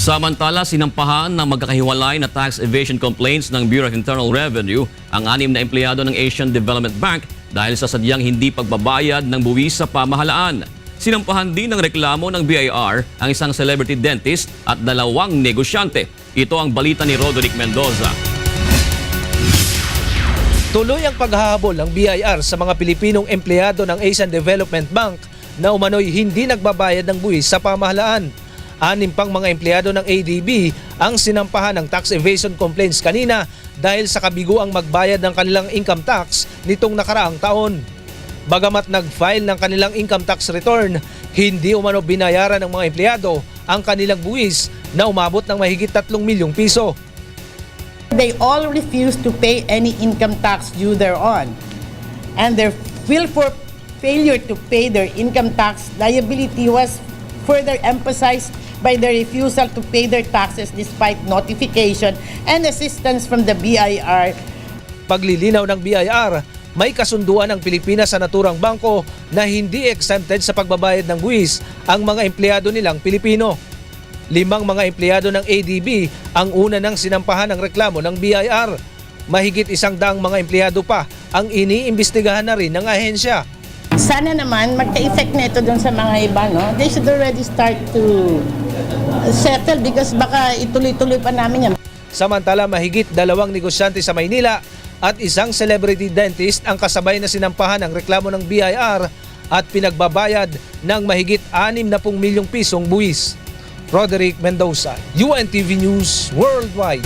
Samantala, sinampahan ng magkakahiwalay na tax evasion complaints ng Bureau of Internal Revenue ang anim na empleyado ng Asian Development Bank dahil sa sadyang hindi pagbabayad ng buwis sa pamahalaan. Sinampahan din ng reklamo ng BIR ang isang celebrity dentist at dalawang negosyante. Ito ang balita ni Roderick Mendoza. Tuloy ang paghahabol ng BIR sa mga Pilipinong empleyado ng Asian Development Bank na umano'y hindi nagbabayad ng buwis sa pamahalaan. Anim pang mga empleyado ng ADB ang sinampahan ng tax evasion complaints kanina dahil sa kabiguang magbayad ng kanilang income tax nitong nakaraang taon. Bagamat nag-file ng kanilang income tax return, hindi umano binayaran ng mga empleyado ang kanilang buwis na umabot ng mahigit 3 milyong piso. They all refused to pay any income tax due thereon. And their willful failure to pay their income tax liability was further emphasized by the refusal to pay their taxes despite notification and assistance from the BIR paglilinaw ng BIR, may kasunduan ng Pilipinas sa naturang bangko na hindi exempted sa pagbabayad ng buwis ang mga empleyado nilang Pilipino. Limang mga empleyado ng ADB ang una ng sinampahan ng reklamo ng BIR. Mahigit isang daang mga empleyado pa ang iniimbestigahan na rin ng ahensya. Sana naman magka-effect nito dun sa mga iba, no? They should already start to settle because baka ituloy-tuloy pa namin yan. Samantala mahigit dalawang negosyante sa Maynila at isang celebrity dentist ang kasabay na sinampahan ng reklamo ng BIR at pinagbabayad ng mahigit 60 milyong pisong buwis. Roderick Mendoza, UNTV News Worldwide.